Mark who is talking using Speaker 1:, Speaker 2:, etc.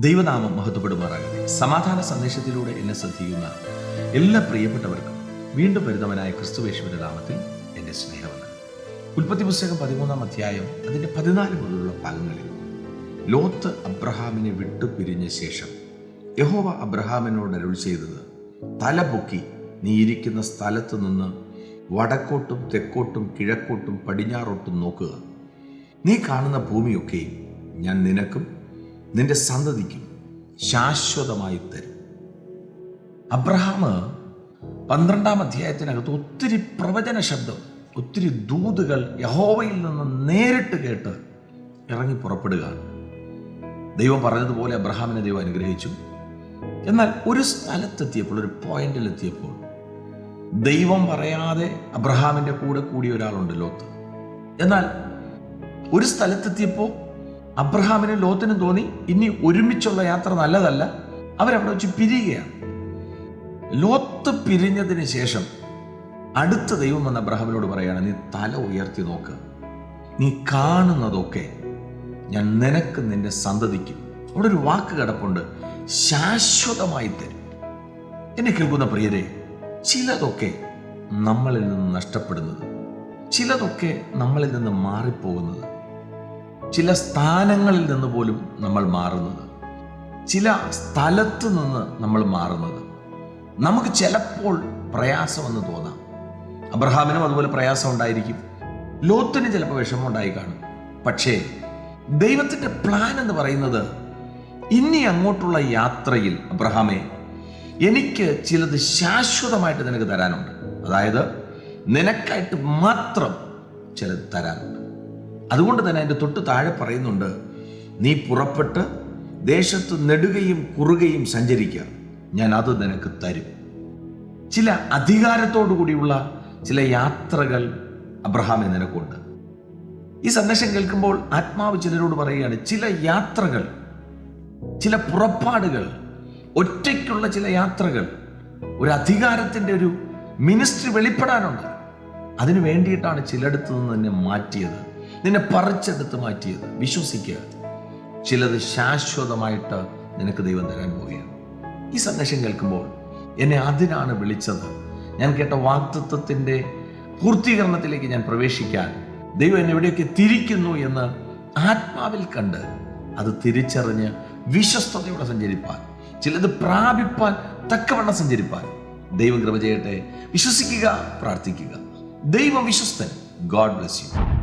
Speaker 1: ദൈവനാമം മഹത്വപ്പെടുമാറാകട്ടെ. സമാധാന സന്ദേശത്തിലൂടെ എന്നെ ശ്രദ്ധിക്കുന്ന എല്ലാ പ്രിയപ്പെട്ടവർക്കും വീണ്ടും വരുന്നവനായ ക്രിസ്തുവേശുവിന്റെ നാമത്തിൽ എന്റെ സ്നേഹമെന്ന് ഉൽപ്പത്തി പുസ്തകം പതിമൂന്നാം അധ്യായം അതിന്റെ പതിനാല് മുതലുള്ള ഭാഗങ്ങളിൽ ലോത്ത് അബ്രഹാമിനെ വിട്ടു പിരിഞ്ഞ ശേഷം യഹോവ അബ്രഹാമിനോട് അരുൾ ചെയ്തത് തല പൊക്കി നീ ഇരിക്കുന്ന സ്ഥലത്ത് നിന്ന് വടക്കോട്ടും തെക്കോട്ടും കിഴക്കോട്ടും പടിഞ്ഞാറോട്ടും നോക്കുക. നീ കാണുന്ന ഭൂമിയൊക്കെയും ഞാൻ നിനക്കും നിന്റെ സന്തതിക്കും ശാശ്വതമായി തരും. അബ്രഹാം പന്ത്രണ്ടാം അധ്യായത്തിനകത്ത് ഒത്തിരി പ്രവചന ശബ്ദം ഒത്തിരി ദൂതുകൾ യഹോവയിൽ നിന്ന് നേരിട്ട് കേട്ട് ഇറങ്ങി പുറപ്പെടുക ദൈവം പറഞ്ഞതുപോലെ അബ്രഹാമിനെ ദൈവം അനുഗ്രഹിച്ചു. എന്നാൽ ഒരു സ്ഥലത്തെത്തിയപ്പോൾ ഒരു പോയിന്റിലെത്തിയപ്പോൾ ദൈവം പറയാതെ അബ്രഹാമിന്റെ കൂടെ കൂടിയ ഒരാളുണ്ട് ലോത്ത്. എന്നാൽ ഒരു സ്ഥലത്തെത്തിയപ്പോൾ അബ്രഹാമിനും ലോത്തിനും തോന്നി ഇനി ഒരുമിച്ചുള്ള യാത്ര നല്ലതല്ല. അവരവിടെ വെച്ച് പിരിയുകയാണ്. ലോത്ത് പിരിഞ്ഞതിന് ശേഷം അടുത്ത ദൈവം വന്ന അബ്രഹാമിനോട് പറയാണ് നീ തല ഉയർത്തി നോക്ക്. നീ കാണുന്നതൊക്കെ ഞാൻ നിനക്ക് നിന്റെ സന്തതിക്കും. അവിടെ ഒരു വാക്ക് കിടപ്പുണ്ട് ശാശ്വതമായി തരും. എന്നെ കേൾക്കുന്ന പ്രിയരെ ചിലതൊക്കെ നമ്മളിൽ നിന്ന് നഷ്ടപ്പെടുന്നത് ചിലതൊക്കെ നമ്മളിൽ നിന്ന് മാറിപ്പോകുന്നത് ചില സ്ഥാനങ്ങളിൽ നിന്ന് പോലും നമ്മൾ മാറുന്നത്. ചില സ്ഥലത്ത് നിന്ന് നമ്മൾ മാറുന്നത്. നമുക്ക് ചിലപ്പോൾ പ്രയാസമെന്ന് തോന്നാം. അബ്രഹാമിനും അതുപോലെ പ്രയാസം ഉണ്ടായിരിക്കും. ലോത്തിന് ചിലപ്പോൾ വിഷമം ഉണ്ടായി കാണും. പക്ഷേ ദൈവത്തിന്റെ പ്ലാൻ എന്ന് പറയുന്നത് ഇനി അങ്ങോട്ടുള്ള യാത്രയിൽ അബ്രഹാമേ എനിക്ക് ചിലത് ശാശ്വതമായിട്ട് നിനക്ക് തരാനുണ്ട്. അതായത് നിനക്കായിട്ട് മാത്രം ചിലത് തരാനുണ്ട്. അതുകൊണ്ട് തന്നെ അതിന്റെ തൊട്ട് താഴെ പറയുന്നുണ്ട് നീ പുറപ്പെട്ട് ദേശത്ത് നെടുകയും കുറുകയും സഞ്ചരിക്കുക ഞാൻ അത് നിനക്ക് തരും. ചില അധികാരത്തോടു കൂടിയുള്ള ചില യാത്രകൾ അബ്രഹാമെ നിനക്കുണ്ട്. ഈ സന്ദേശം കേൾക്കുമ്പോൾ ആത്മാവ് ചിലരോട് പറയുകയാണ് ചില യാത്രകൾ ചില പുറപ്പാടുകൾ ഒറ്റയ്ക്കുള്ള ചില യാത്രകൾ ഒരു അധികാരത്തിന്റെ ഒരു മിനിസ്ട്രി വെളിപ്പെടാനുണ്ട്. അതിനു വേണ്ടിയിട്ടാണ് ചിലടത്തു നിന്ന് തന്നെ മാറ്റിയത്. നിന്നെ പറിച്ചെടുത്ത് മാറ്റിയത്. വിശ്വസിക്കുക ചിലത് ശാശ്വതമായിട്ട് നിനക്ക് ദൈവം തരാൻ പോവുകയാണ്. ഈ സന്ദേശം കേൾക്കുമ്പോൾ എന്നെ അതിനാണ് വിളിച്ചത്. ഞാൻ കേട്ട വാക്തത്വത്തിന്റെ പൂർത്തീകരണത്തിലേക്ക് ഞാൻ പ്രവേശിക്കാൻ ദൈവം എന്നെ എവിടെയൊക്കെ തിരിക്കുന്നു എന്ന് ആത്മാവിൽ കണ്ട് അത് തിരിച്ചറിഞ്ഞ് വിശ്വസ്തയോടെ സഞ്ചരിപ്പാൻ ചിലത് പ്രാപിപ്പാൻ തക്കവണ്ണം സഞ്ചരിപ്പാൻ ദൈവം കൃപ ചെയ്യട്ടെ. വിശ്വസിക്കുക പ്രാർത്ഥിക്കുക. ദൈവം വിശ്വസ്തൻ. God bless you